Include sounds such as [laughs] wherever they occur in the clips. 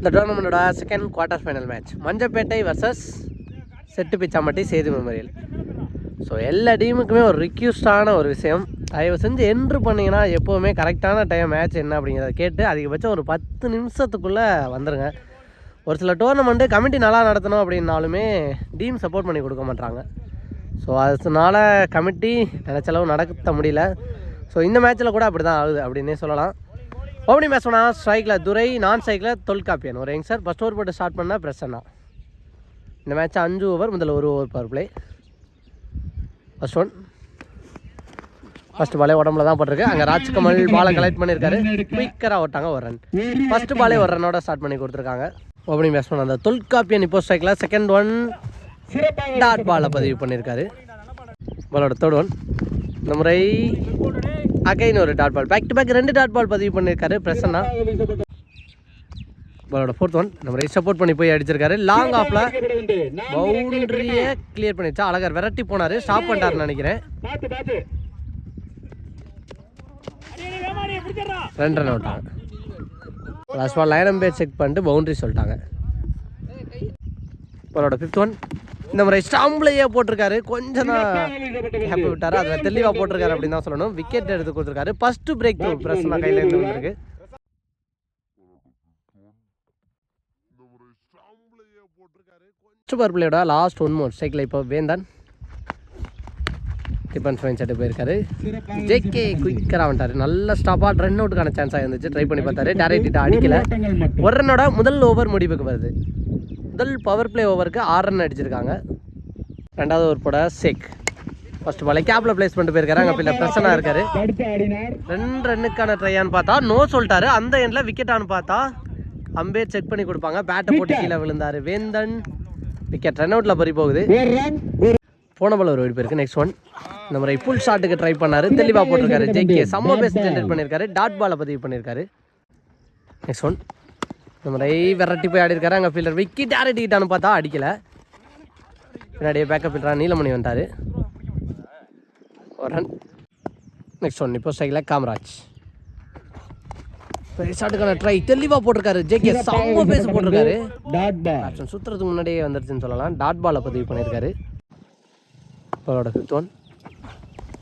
இந்த டோர்னமெண்ட்டோட second quarter final match Manjappettai versus set Pichampatti Sethu memorial so எல்லா டீமுக்குமே ஒரு ரிக்யூஸ்டான ஒரு விஷயம். தயவு செஞ்சு என்ட்ரு பண்ணிங்கன்னா எப்போவுமே கரெக்டான டைம் மேட்ச் என்ன அப்படிங்கிறத கேட்டு அதிகபட்சம் ஒரு பத்து நிமிஷத்துக்குள்ளே வந்துடுங்க ஒரு சில டோர்னமெண்ட்டு கமிட்டி நல்லா நடத்தணும் அப்படின்னாலுமே டீம் சப்போர்ட் பண்ணி கொடுக்க மாட்டாங்க ஸோ அதனால கமிட்டி நினச்சளவு நடத்த முடியல. ஸோ இந்த மேட்ச்சில் கூட அப்படி தான் ஆகுது அப்படின்னே சொல்லலாம். ஓப்பனிங் மேட்ச் ஸ்ட்ரைக்கில் துரை நான் ஸ்ட்ரைக்கில் தொல்காப்பியன். ஒரு சார் ஃபஸ்ட் ஓவர் போட்டு ஸ்டார்ட் பண்ணால் பிரசன்னா இந்த மேட்ச் அஞ்சு ஓவர் முதல்ல ஒரு over power play first one first பாலே உடம்புல தான் போட்டிருக்கு. அங்கே ராஜ்கமல் பாலை கலெக்ட் பண்ணியிருக்காரு. குயிக்கராக ஓட்டாங்க ஒரு ரன் ஃபஸ்ட்டு பாலே ஒரு ரன்னோட ஸ்டார்ட் பண்ணி கொடுத்துருக்காங்க. ஓப்பனிங் பேட்ஸ்மேன் அந்த தொல்காப்பியன் இப்போ ஸ்ட்ரைக்கில் செகண்ட் ஒன் டாட் பாலை பதிவு பண்ணியிருக்காரு. பாலோட தேர்ட் ஒன் இந்த முறை அகைன் ஒரு dot ball back to back ரெண்டு டாட் பால் பதிவு பண்ணியிருக்காரு பிரசன்னா. பாலோட ஃபோர்த் ஒன் நம்ம சப்போர்ட் பண்ணி போய் அடிச்சிருக்காரு. லாங் ஆஃப்ல பவுண்டரியை கிளியர் பண்ணிச்சா அழகர் விரட்டி போனாரு. ஸ்டாப் பண்ணிட்டாருன்னு நினைக்கிறேன். ரெண்டு ரன் விட்டாங்க last ball line umpire check பண்ணிட்டு பவுண்டரி சொல்லிட்டாங்க. பாலோட ஃபிஃப்த் ஒன் இந்த முறை ஸ்டாம்ப்லேயே போட்டிருக்காரு. கொஞ்சம் தான் ஹாப்பி விட்டாரு. அதில் தெளிவாக போட்டிருக்காரு அப்படின்னு தான் சொல்லணும். விக்கெட் எடுத்து கொடுத்துருக்காரு. ஃபர்ஸ்ட் பிரேக் த்ரூ கையில் இருந்து வந்திருக்கு. சூப்பர் பிளேயோட லாஸ்ட் ஒன் மோர் சைக்கிள் இப்போ வேந்தன். டிஃபன்ஸ் ஃபைன் செட்டு போயிருக்காரு. ஜேகே குயிக்கராக வந்துட்டாரு. நல்ல ஸ்டாப்பாக ரன் அவுட்டுக்கான சான்ஸாக இருந்துச்சு. ட்ரை பண்ணி பார்த்தாரு. டேரக்டிட்ட அடிக்கல. ஒரு ரன்னோட முதல் ஓவர் முடிவுக்கு வருது. முதல் பவர் பிளே ஓவருக்கு ஆறு ரன் அடிச்சிருக்காங்க. ரெண்டாவது ஒரு போட சேக் ஃபர்ஸ்ட் பாலை கேப்பில் பிளேஸ் பண்ணிட்டு போயிருக்காரு. அங்கே பிள்ளை பிரச்சனை இருக்காரு. ரெண்டு ரன்னுக்கான ட்ரையான்னு பார்த்தா நோ சொல்லிட்டாரு. அந்த எண்டில் விக்கெட்டான்னு பார்த்தா அம்பேர் செக் பண்ணி கொடுப்பாங்க. பேட்டை போட்டு கீழே விழுந்தாரு. வேந்தன் விக்கெட் ரன் அவுட்டில் பறி போகுது. போன பால் ஒரு வெடிப்பு போயிருக்கு நெக்ஸ்ட் ஒன் இந்த முறை ஃபுல் ஷாட்டுக்கு ட்ரை பண்ணாரு. தெளிவாக போட்டிருக்காரு. ஜேகே செம்ம பேஸ் ஜென்ரேட் பண்ணியிருக்காரு டாட் பாலை பதிவு பண்ணியிருக்காரு நெக்ஸ்ட் ஒன் இந்த முறை விரட்டி போய் ஆடி இருக்காரு அங்கே ஃபீல்டர் விக்கெட் ஆடிட்டான்னு பார்த்தா அடிக்கல. பின்னாடியே பேக்கப் ஃபீல்டரா நீலமணி வந்தார் ஒரு ரன் நெக்ஸ்ட் ஒன் இப்போ ஸ்ட்ரைக்கில் காமராஜ் ஷாட்டுக்கான ட்ரை தெளிவாக போட்டிருக்காரு. ஜேகே செம்ம பேஸ் போட்டிருக்காரு. ஆப்ஷன் சுற்றுறதுக்கு முன்னாடியே வந்துருச்சுன்னு சொல்லலாம். டாட் பாலை பதிவு பண்ணியிருக்காரு. பாலோட ஃபிஃப்த் ஒன்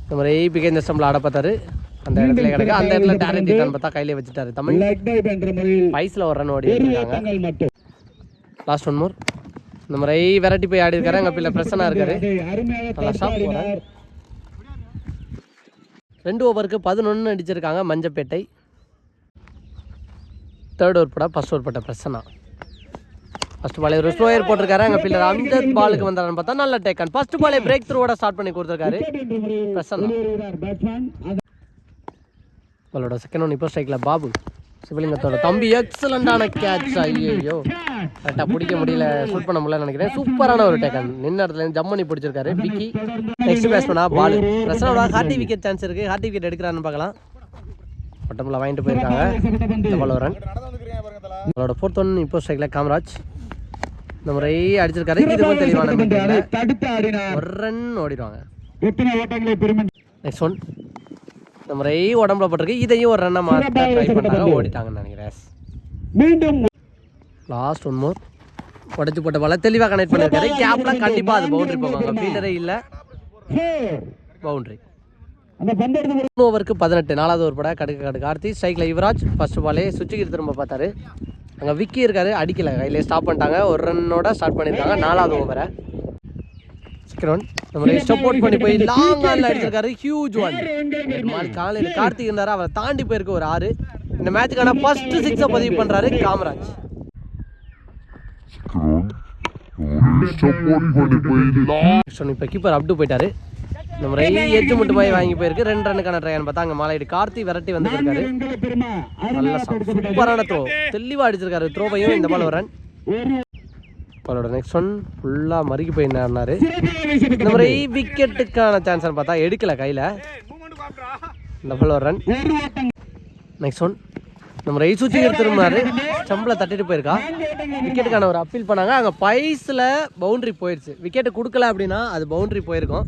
இந்த மாதிரி இந்த ஸ்டம்பில் ஆட பார்த்தாரு. அந்த இடத்துல கிடக்கு. அந்த இடத்துல டேரக்ட் ரிட்டர்ன் பார்த்தா கையிலே வச்சுட்டாரு. தமிழ் வயசில் ஒரு ரன் ஓடி இருக்காங்க. லாஸ்ட் ஒன் மோர் இந்த மாதிரி வெரைட்டி போய் ஆடி இருக்காரு அங்கே பிள்ளை பிரச்சனை இருக்காரு. நல்லா ஷாப் போகிறேன் ரெண்டு ஓவருக்கு பதினொன்று அடிச்சிருக்காங்க மஞ்சப்பேட்டை. தேர்ட் ஓவர் போட ஃபர்ஸ்ட் ஓவர் போட்ட பிரச்சனை ஃபர்ஸ்ட் பாலே ஒரு ஸ்லோயர் போட்டிருக்காரு. அங்கே பில்லர் அம்ஜத் பாலுக்கு வந்தாருன்னு பார்த்தா நல்ல டேக்கன் ஃபர்ஸ்ட் பாலே பிரேக் த்ரூவோட ஸ்டார்ட் பண்ணி கொடுத்துருக்காரு. பிரசன்னா. பாலோட செகண்ட் ஒன் இப்போ ஸ்ட்ரைக்கில் பாபு. சிவலிங்கத்தோட தம்பி எக்ஸலண்டான கேட்ச் ஐயோ கரெக்டாக பிடிக்க முடியல. ஷூட் பண்ண முடியல நினைக்கிறேன். சூப்பரான ஒரு டேக்கன் நின்ன இடத்துல இருந்து ஜம் பண்ணி பிடிச்சிருக்காரு. விக்கி. நெக்ஸ்ட் பேட்ஸ்மேனா பால். பிரசனோட ஹார்டி விக்கெட் சான்ஸ் இருக்கு. ஹார்டி விக்கெட் எடுக்கிறான்னு பார்க்கலாம். ஒட்டமில் வாங்கிட்டு போயிருக்காங்க. இந்த பால் ரன் அவரோட ஃபோர்த் ஒன் இப்போ ஸ்ட்ரைக்கில் காமராஜ். இந்த முறை அடிச்சிருக்காரு. இதுவும் தெளிவான. ஒரு ரன் ஓடிடுவாங்க. நெக்ஸ்ட் ஒன் முறை உடம்புல போட்டிருக்கு இதையும் ஒரு ரன்னை மாற்ற ட்ரை பண்ணாங்க ஓடிட்டாங்கன்னு நினைக்கிறேன். மீண்டும் லாஸ்ட் ஒன் மோர் உடச்சி போட்ட பால தெளிவாக கனெக்ட் பண்ணியிருக்காரு கேப்ல [laughs] கண்டிப்பாக அது பவுண்டரி போவாங்க ஃபீல்டரே இல்லை. பவுண்டரி மூணு ஓவருக்கு பதினெட்டு. நாலாவது ஓவர் பட கடுக்க கடு கார்த்தி ஸ்ட்ரைக்கில் யுவராஜ் ஃபர்ஸ்ட் பாலே சுச்சுக்கு திரும்ப பார்த்தாரு. அங்கே விக்கி இருக்காரு. அடிக்கல. கையிலே ஸ்டாப் பண்ணிட்டாங்க. ஒரு ரன்னோட ஸ்டார்ட் பண்ணியிருக்காங்க நாலாவது ஓவரை செகண்ட் மாதிரி சப்போர்ட் பண்ணி போய் லாங் ஆன்ல அடிச்சிருக்காரு. ஹியூஜ் ஒன் நாலு காலையில் கார்த்திக் இருந்தாரு? அவரை தாண்டி போயிருக்கு ஒரு ஆறு. இந்த மேட்சுக்கான ஃபர்ஸ்ட் சிக்ஸை பதிவு பண்ணுறாரு காமராஜ். இப்போ கீப்பர் அப்டு போயிட்டாரு. இந்த முறை எட்டு மட்டும் போய் வாங்கி போயிருக்கு. ரெண்டு ரன்னுக்கான ட்ரையான்னு பார்த்தா அங்கே மாலையிட்டு கார்த்தி விரட்டி வந்து போயிருக்காரு வெண்கல பெருமா? நல்ல சூப்பரான த்ரோ தெளிவாக அடிச்சிருக்காரு. த்ரோவையும் இந்த பால் ஒரு ரன் பாலோட நெக்ஸ்ட் ஒன் ஃபுல்லாக மறுக்கி போய் நின்னாரு இந்த முறை விக்கெட்டுக்கான சான்ஸ் பார்த்தா எடுக்கல கையில். இந்த பால் ஒரு ரன் நெக்ஸ்ட் ஒன் இந்த முறை சுற்றி திரும்பினாரு. ஸ்டம்பில் தட்டிட்டு போயிருக்கா. விக்கெட்டுக்கான ஒரு அப்பீல் பண்ணாங்க. அங்கே பைஸில் பவுண்டரி போயிடுச்சு விக்கெட்டு கொடுக்கல அப்படின்னா அது பவுண்டரி போயிருக்கும்.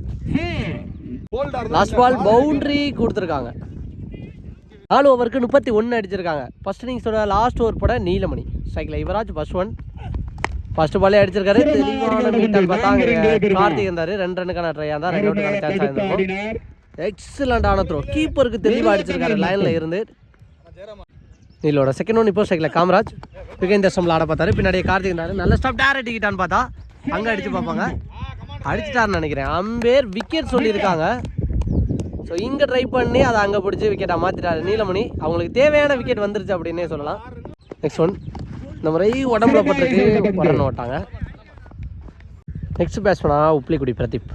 லாஸ்ட் பால் பவுண்டரி கொடுத்துருக்காங்க. நாலு ஓவருக்கு முப்பத்தி ஒன்று அடிச்சிருக்காங்க. ஃபர்ஸ்ட் இன்னிங்ஸோட லாஸ்ட் ஓவர் போட நீலமணி. ஸ்ட்ரைக்கில் யுவராஜ் ஃபர்ஸ்ட் ஒன் ஃபர்ஸ்ட் பாலே அடிச்சிருக்காரு. தெளிவான மீட்டர் பார்த்தா அங்கே கார்த்திக் இருந்தார். ரெண்டு ரன்னுக்கான ட்ரை இருந்தால் ரெண்டு ரன்னுக்கான சான்ஸ் ஆடினார் எக்ஸலண்டான த்ரோ கீப்பருக்கு தெளிவாக அடிச்சிருக்காரு. லைனில் இருந்து. நீலோட செகண்ட் ஒன் இப்போ ஸ்ட்ரைக்கில் காமராஜ். விகேந்தர் சம்பளம் ஆட பார்த்தாரு. பின்னாடியே கார்த்திக் இருந்தாரு. நல்ல ஸ்டாப் டேரக்ட் டிக்கிட்டான்னு பார்த்தா அங்கே அடிச்சு பார்ப்பாங்க. அடிச்சிட்டாருன்னு நினைக்கிறேன். அம்பேர் விக்கெட் சொல்லியிருக்காங்க. ஸோ இங்கே ட்ரை பண்ணி அதை அங்கே பிடிச்சி விக்கெட்டாக மாற்றிட்டாரு நீலமணி அவங்களுக்கு தேவையான விக்கெட் வந்துருச்சு அப்படின்னே சொல்லலாம். நெக்ஸ்ட் ஒன் இந்த முறை உடம்புல பட்டிருக்கு. உடனே ஓட்டாங்க நெக்ஸ்ட் பேட்ஸ்மனா உப்ளிக்குடி பிரதீப்.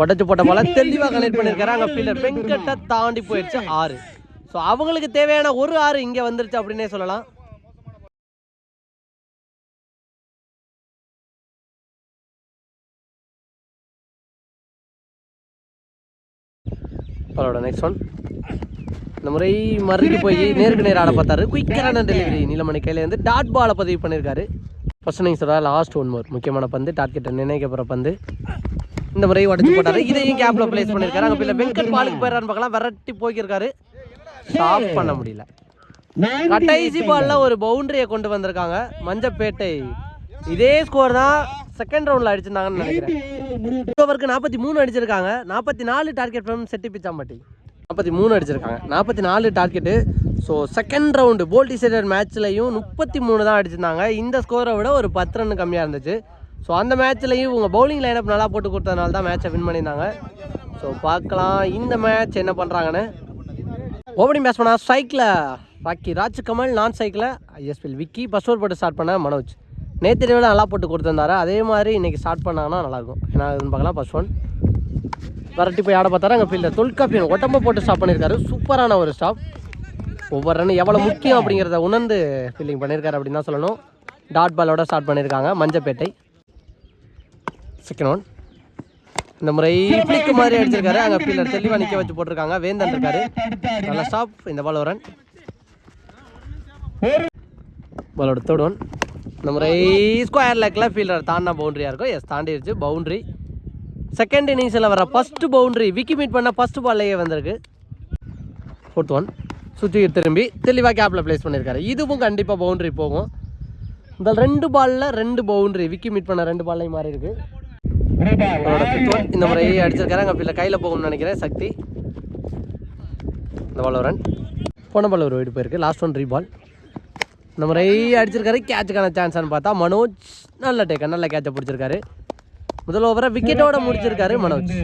உடச்சு போட்ட போல தெளிவாக கனெக்ட் பண்ணியிருக்காரு அங்கே ஃபீல்டர் வெங்கட்டை தாண்டி போயிடுச்சு ஆறு. ஸோ அவங்களுக்கு தேவையான ஒரு ஆறு இங்கே வந்துருச்சு அப்படின்னே சொல்லலாம். அவரோட நெக்ஸ்ட் ஒன் இந்த முறை மறுபடி போய் நேருக்கு நேர் ஆட பார்த்தாரு. குயிக்கரான டெலிவரி நீலமணி கையிலேருந்து டாட் பாலை பதிவு பண்ணியிருக்காரு ஃபர்ஸ்ட் இன்னிங்ஸோட லாஸ்ட் ஒன் மோர் முக்கியமான பந்து டார்கெட்டை நிர்ணயிக்கப்படுற பந்து. இந்த முறை உடச்சு போட்டாரு. இதையும் கேப்ல பிளேஸ் பண்ணியிருக்காரு அங்கே பிள்ளை வெங்கட் பாலுக்கு போயிடறான்னு பார்க்கலாம். விரட்டி போய்க்கிருக்காரு ஸ்டாப் பண்ண முடியல. கடைசி பால்ல ஒரு பவுண்டரியை கொண்டு வந்திருக்காங்க. மஞ்சப்பேட்டை. இதே ஸ்கோர் தான் செகண்ட் ரவுண்ட்ல அடிச்சிருந்தாங்கன்னு நினைக்கிறேன். ஓவருக்கு நாற்பத்தி மூணு அடிச்சிருக்காங்க. நாற்பத்தி நாலு டார்கெட் ஃப்ரம் செட்டி பிச்சாம்பட்டி. நாற்பத்தி மூணு அடிச்சிருக்காங்க. நாற்பத்தி நாலு டார்கெட்டு ஸோ செகண்ட் ரவுண்டு போல் டிசைடட் மேட்ச்லையும் முப்பத்தி மூணு தான் அடிச்சிருந்தாங்க. இந்த ஸ்கோரை விட ஒரு பத்து ரன் கம்மியாக இருந்துச்சு. ஸோ அந்த மேட்ச்லையும் உங்கள் பவுலிங் லைனப் நல்லா போட்டு கொடுத்ததுனால தான் மேட்சை வின் பண்ணியிருந்தாங்க. ஸோ பார்க்கலாம் இந்த மேட்ச் என்ன பண்ணுறாங்கன்னு ஓப்பனிங் பண்ணால் ஸ்ட்ரைக்கில் ராக்கி ராஜ் கமல் நான் சைக்கிளில் ஐஎஸ்பிஎல் விக்கி ஃபஸ்ட் ஓவர் போட்டு ஸ்டார்ட் பண்ண மனோஜ். நேற்று நல்லா போட்டு கொடுத்துருந்தாரு. அதே மாதிரி இன்றைக்கி ஸ்டார்ட் பண்ணாங்கன்னா நல்லாயிருக்கும் ஏன்னா இதுன்னு பார்க்கலாம் ஃபஸ்ட் ஒன் வரட்டி போய் ஆட பார்த்தாரு. அங்கே ஃபீல்டர் தொல்காப்பியன் ஒட்டம்ப போட்டு ஸ்டாப் பண்ணியிருக்காரு சூப்பரான ஒரு ஸ்டாப் ஒவ்வொரு ரன் எவ்வளோ முக்கியம் அப்படிங்கிறத உணர்ந்து ஃபீல்டிங் பண்ணியிருக்காரு அப்படின்னு தான் சொல்லணும். டாட் பாலோட ஸ்டார்ட் பண்ணியிருக்காங்க மஞ்சப்பேட்டை. செகண்ட் ஒன் இந்த முறை பிளிக்கு மாதிரி அடிச்சிருக்காரு. அங்கே ஃபீல்டர் தெளிவாக நிற்க வச்சு போட்டிருக்காங்க. வேந்தன் இருக்காரு. நல்ல ஸ்டாப் இந்த பால் ஒரு ரன் பாலோட தேர்ட் ஒன் இந்த முறை ஸ்கொயர் லெக்கில் ஃபீல்டர் தாண்டினா பவுண்டரியாக இருக்கும். எஸ் தாண்டிடுச்சு பவுண்டரி செகண்ட் இன்னிங்ஸில் வர ஃபஸ்ட்டு பவுண்டரி விக்கி மீட் பண்ண ஃபஸ்ட்டு பால்லையே வந்திருக்கு. ஃபோர்த் ஒன் சுற்றி திரும்பி தெளிவாக கேப்பில் ப்ளேஸ் பண்ணியிருக்காரு இதுவும் கண்டிப்பாக பவுண்டரி போகும். இந்த ரெண்டு பாலில் ரெண்டு பவுண்டரி விக்கி மீட் பண்ண ரெண்டு பால்லையும் மாறி இருக்கு. இந்த முறை அடிச்சிருக்காரு. அங்கே பிள்ளை கையில் போகும்னு நினைக்கிறேன். சக்தி. இந்த பால் ரன் போன பால் ஒரு வீடு போயிருக்கு. லாஸ்ட் ஒன் ரீ பால் இந்த முறை அடிச்சிருக்காரு. கேட்சுக்கான சான்ஸ்னு பார்த்தா மனோஜ் நல்ல டேக்கர் நல்ல கேட்சை பிடிச்சிருக்காரு. முதல் ஓவரை விக்கெட்டோட முடிச்சிருக்காரு மனோஜ்.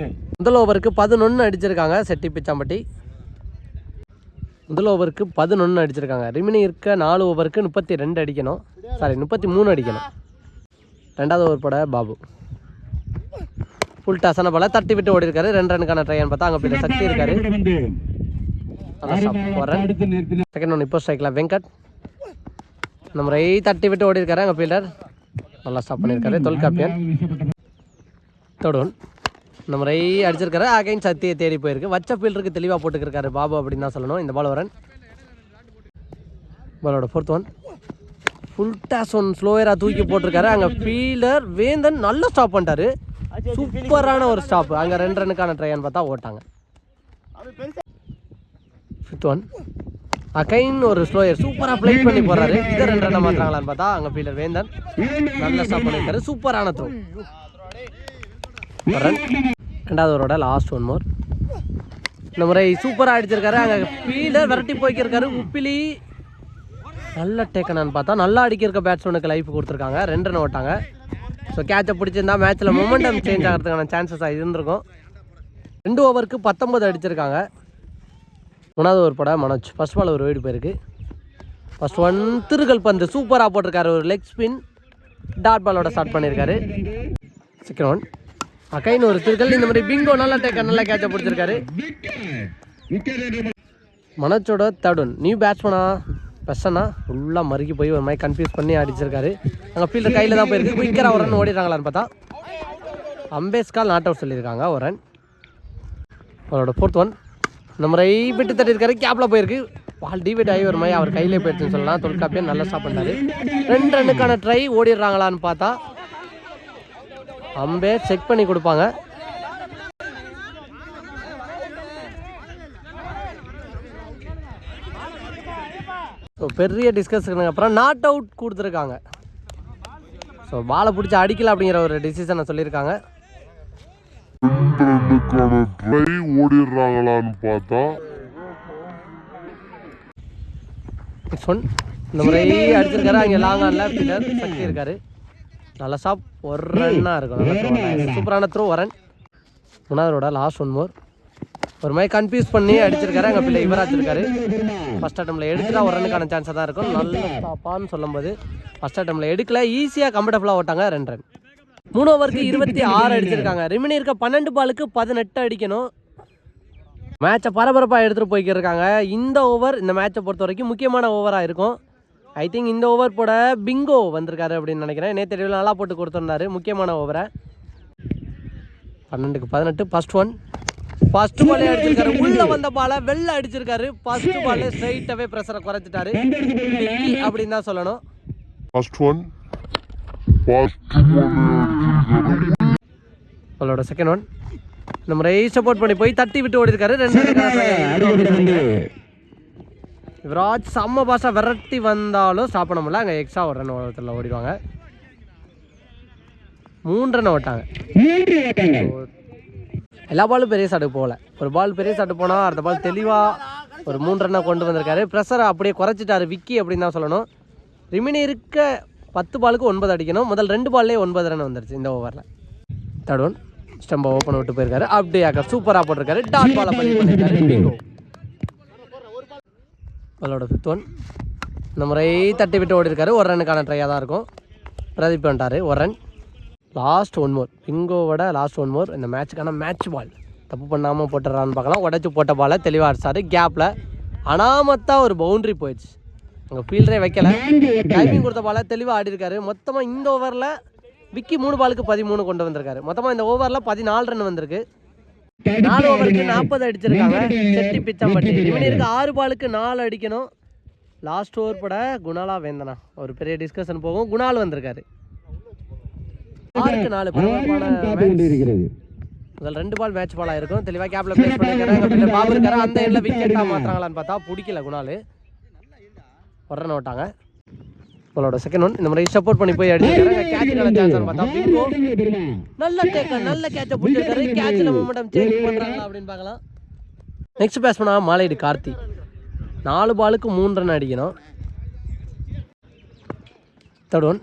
முதல் ஓவருக்கு பதினொன்று அடிச்சிருக்காங்க செட்டி பிச்சாம்பட்டி. முதல் ஓவருக்கு பதினொன்று அடிச்சிருக்காங்க. ரிமினி இருக்க நாலு ஓவருக்கு முப்பத்தி ரெண்டு அடிக்கணும். சாரி முப்பத்தி மூணு அடிக்கணும். ரெண்டாவது ஓவர் போட பாபு. ஃபுல் டசன பால தட்டி விட்டு ஓடி இருக்காரு ரெண்டு ரனுக்கான ட்ரையான்னு பார்த்தா அங்கே பிள்ளை சக்தி இருக்காரு. செகண்ட் ஒன் இப்போ ஸ்ட்ரைக்கில் வெங்கட். இந்த முறை தட்டி விட்டு ஓடி இருக்காரு அங்கே ஃபீல்டர் நல்லா ஸ்டாப் பண்ணியிருக்காரு தொல்காப்பியன். தொடன் நம்ம ரை அடிச்சிருக்காரு. அகைன் சத்தியை தேடி போயிருக்கு. வச்ச ஃபீல்டருக்கு தெளிவாக போட்டுக்கிருக்காரு பாபு அப்படின்னு தான் சொல்லணும். இந்த பால் வரன். பாலோட fourth one full toss one ஸ்லோயராக தூக்கி போட்டிருக்காரு. அங்கே ஃபீல்டர் வேந்தன் நல்லா ஸ்டாப் பண்ணிட்டாரு. சூப்பரான ஒரு ஸ்டாப் அங்கே ரெண்டு ரனுக்கான ட்ரையான்னு பார்த்தா ஓட்டாங்க. ஃபிஃப்த் ஒன் அகைன் ஒரு ஸ்லோயர் சூப்பராக ப்ளே பண்ணி போகிறாரு இதை ரெண்டு ரன் மாத்துறாங்களான்னு பார்த்தா அங்கே ஃபீல்டர் வேந்தன். நல்ல ஸ்டாப் பண்ணியிருக்காரு சூப்பரான த்ரோ ரெண்டாவது ஓரோட லாஸ்ட் ஒன் மோர் இந்த முறை சூப்பராக அடிச்சிருக்காரு. அங்கே ஃபீல்டர் விரட்டி போய்க்கிருக்காரு. உப்பிலி நல்ல டேக்கனான்னு பார்த்தா நல்லா அடிக்கிருக்க பேட்ஸ்மேனுக்கு லைஃப் கொடுத்துருக்காங்க. ரெண்டு ரன் ஓட்டாங்க. ஸோ கேட்சை பிடிச்சிருந்தா மேட்ச்சில் மொமெண்டம் சேஞ்ச் ஆகிறதுக்கான சான்சஸ் இருந்திருக்கும். ரெண்டு ஓவருக்கு பத்தொம்பது அடிச்சிருக்காங்க. மூணாவது ஓவர் படம் மனோஜ். ஃபர்ஸ்ட் பால் ஒரு வீடு போயிருக்கு. ஃபர்ஸ்ட் ஒன் திருகல் பந்து சூப்பராக போட்டிருக்காரு. ஒரு லெக் ஸ்பின் டாட் பாலோட ஸ்டார்ட் பண்ணியிருக்காரு. சிக்கன் ஒன் அக்கைன்னு ஒரு திருக்கல் இந்த மாதிரி பிங்கோ நல்லா டேக்கர் நல்லா கேட்ச பிடிச்சிருக்காரு. மனச்சோட தேர்ட் ஒன் நியூ பேட்ஸ்மனா பெஸ்ஸனா ஃபுல்லாக மறுக்கி போய் ஒரு மாதிரி கன்ஃபியூஸ் பண்ணி அடிச்சிருக்காரு. அங்கே ஃபீல்டர் கையில் தான் போயிருக்கு. குயிக்கராக ஒரு ரன் ஓடிடுறாங்களான்னு பார்த்தா அம்பேஸ்கால் நாட் அவுட் சொல்லியிருக்காங்க ஒரு ரன் அவரோட ஃபோர்த் ஒன் இந்த முறை விட்டு தட்டியிருக்காரு. கேப்பில் போயிருக்கு. பால் டிவைட் ஆகி ஒரு மாதிரி அவர் கையிலே போயிடுச்சுன்னு சொல்லலாம். தொல்காப்பியன் நல்லா ஸ்டாப் பண்ணாரு ரெண்டு ரன்னுக்கான ட்ரை ஓடிடுறாங்களான்னு பார்த்தா அம்பேர் செக் பண்ணி கொடுப்பாங்க. ஸோ பெரிய டிஸ்கஷனுக்கு அப்புறம் நாட் அவுட் கொடுத்துருக்காங்க. ஸோ பாலை பிடிச்சி அடிக்கல அப்படிங்கிற ஒரு டிசிஷனை சொல்லியிருக்காங்க. ட்ரை ஓடிடுறாங்களான்னு பார்த்தா சொன் இந்த முறை அடிச்சிருக்காரு அங்கே லாங் ஆனில் பின்னர் சக்தி இருக்காரு. நல்ல ஸ்டாப் ஒரு ரன்னாக இருக்கும். சூப்பரான த்ரோ வரன். மூணாவதோட லாஸ்ட் ஒன் மோர் ஒரு மாதிரி கன்ஃபியூஸ் பண்ணி அடிச்சிருக்காரு. அங்கே பிள்ளை யுவராஜ் இருக்காரு ஃபர்ஸ்ட் அட்டம்ல எடுத்துட்டா ஒரு ரன்னுக்கான சான்ஸாக தான் இருக்கும். நல்ல ஸ்டாப்பான்னு சொல்லும்போது ஃபர்ஸ்ட் அட்டம்ல எடுக்கல. ஈஸியாக கம்ஃபர்டபுளாக ஓட்டாங்க ரெண்டு ரன் மூணு ஓவருக்கு இருபத்தி ஆறு அடிச்சிருக்காங்க. ரிமினி இருக்க பன்னெண்டு பாலுக்கு பதினெட்டு அடிக்கணும். மேட்சை பரபரப்பாக எடுத்துகிட்டு போய்க்கிருக்காங்க இந்த ஓவர் இந்த மேட்சை பொறுத்த வரைக்கும் முக்கியமான ஓவராக இருக்கும். ஐ திங்க் இந்த ஓவர் போட பிங்கோ வந்திருக்காரு அப்படின்னு நினைக்கிறேன். நேற்று நல்லா போட்டு கொடுத்துருந்தாரு. முக்கியமான ஓவரை பன்னெண்டுக்கு பதினெட்டு ஃபர்ஸ்ட் ஒன் ஃபர்ஸ்ட் பாலே அடிச்சிருக்காரு. உள்ள வந்த பாலை வெளில அடிச்சிருக்காரு. ஃபர்ஸ்ட் பாலே ஸ்ட்ரைட்டாகவே ப்ரெஷரை குறைச்சிட்டாரு. அப்படின்னு தான் சொல்லணும். ஃபர்ஸ்ட் ஒன் அவளோட செகண்ட் ஒன் இந்த முறை சப்போர்ட் பண்ணி போய் தட்டி விட்டு ஓடி இருக்காரு ரெண்டு யுவராஜ் செம்ம பாஷா விரட்டி வந்தாலும் ஸ்டாப் பண்ண முடியல. அங்கே எக்ஸ்ட்ரா ஒரு ரன் ஓரத்தில் ஓடிடுவாங்க. மூணு ரன் ஓட்டாங்க. மூன்று எல்லா பாலும் பெரிய சாட்டு போகல. ஒரு பால் பெரிய சாட்டு போனால் அடுத்த பால் தெளிவாக ஒரு மூணு ரன்னை கொண்டு வந்திருக்காரு. ப்ரெஷரை அப்படியே குறைச்சிட்டாரு விக்கி அப்படின்னு தான் சொல்லணும். ரிமினி இருக்க பத்து பாலுக்கு ஒன்பது அடிக்கணும். முதல் ரெண்டு பால்லே ஒன்பது ரன் வந்துருச்சு இந்த ஓவரில் தேர்ட் ஒன் ஸ்டம்பை ஓப்பன் விட்டு போயிருக்காரு. அப்படியே அக்கா சூப்பராக போட்டிருக்காரு. டாட் பாலை பதிவு பண்ணியிருக்காரு. பாலோட ஃபிஃப்த் ஒன் இந்த முறை தட்டி விட்டு ஓடி இருக்காரு ஒரு ரன்னுக்கான ட்ரையாக தான் இருக்கும். பிரதீப் வந்துட்டார். ஒரு ரன் லாஸ்ட் ஒன் மோர் பிங்கோவோட லாஸ்ட் ஒன் மோர் இந்த மேட்சுக்கான மேட்ச் பால் தப்பு பண்ணாமல் போட்டுறான்னு பார்க்கலாம். உடச்சி போட்ட பாலை தெளிவாக அடிச்சார். கேப்பில் அனாமத்தாக ஒரு பவுண்ட்ரி போயிடுச்சு. அங்கே ஃபீல்டரே வைக்கல. டைமிங் கொடுத்த பாலை தெளிவாக ஆடி இருக்காரு மொத்தமாக இந்த ஓவரில் விக்கி மூணு பாலுக்கு பதிமூணு கொண்டு வந்திருக்காரு. மொத்தமாக இந்த ஓவரில் பதினாலு ரன் வந்திருக்கு. நாலு ஓவருக்கு நாற்பது அடிச்சிருக்காங்க. செட்டி பிச்சாம்பட்டி இவனிருக்கு ஆறு பாலுக்கு நாலு அடிக்கணும். லாஸ்ட் ஓவர் பட குணாலா வேந்தனா. ஒரு பெரிய டிஸ்கஷன் போகும். குணால் வந்திருக்காரு. ஆறுக்கு நாலு முதல் ரெண்டு பால் மேட்ச் பாலா இருக்கும். தெளிவா கேப்ல பிளேஸ் பின்னர் பாபு இருக்காரு. அந்த எண்ணில் விக்கெட்டா மாத்துறாங்களான்னு பார்த்தா பிடிக்கல குணால். ஒரு ரன் உங்களோட செகண்ட் ஒன் இந்த முறை சப்போர்ட் பண்ணி போய் அடிச்சிருக்காரு கேட்ச் நல்ல சான்ஸ் பார்த்தா பிங்கோ நல்ல டேக்க நல்ல கேட்ச பிடிச்சிருக்காரு கேட்ச்ல மொமெண்டம் சேஞ்ச் பண்றாங்களா அப்படின்னு பார்க்கலாம். நெக்ஸ்ட் பேட்ஸ்மனா மாலைடு கார்த்தி. நாலு பாலுக்கு மூணு ரன் அடிக்கணும். தேர்ட் ஒன்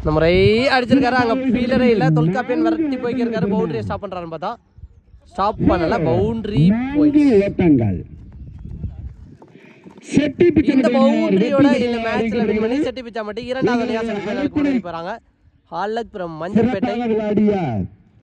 இந்த முறை அடிச்சிருக்காரு. அங்க ஃபீலரே இல்ல. தொல்காப்பியன் விரட்டி போய்க்கிருக்காரு. பவுண்டரியை ஸ்டாப் பண்றாருன்னு பார்த்தா. ஸ்டாப் பண்ணல. பவுண்டரி செட்டி இந்த பவுண்டரியோட இந்த மேட்ச்ல வின் பண்ணி செட்டி பிச்சா மட்டும் இரண்டாவது முன்னேறி போறாங்க ஹாலக் ஃப்ரம் மஞ்சப்பேட்டை.